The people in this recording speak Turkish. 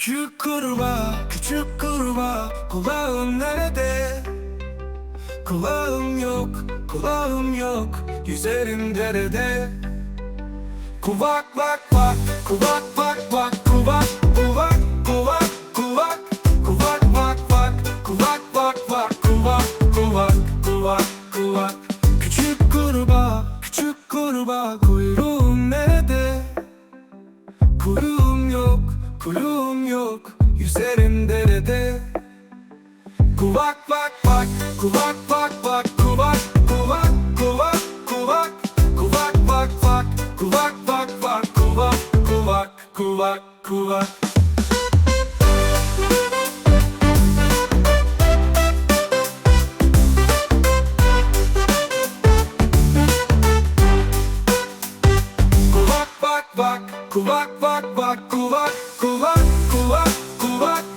Küçük kurbağa, küçük kurbağa Kulağın nerede? Kulağım yok, kulağım yok Yüzerim derede Kuvak bak bak, kuvak bak bak Kuvak, kuvak, kuvak, kuvak Kuvak bak bak, kuvak kuvak Küçük kurbağa, küçük kurbağa Kuyruğum nerede? Kuyruğum yok Yüzerim derede Kuvak bak bak, kuvak bak bak Kuvak, kuvak, kuvak, kuvak Kuvak bak bak, kuvak bak bak Kuvak, kuvak, kuvak, kuvak kuvak vak vak kuvak kuvak kuvak kuvak.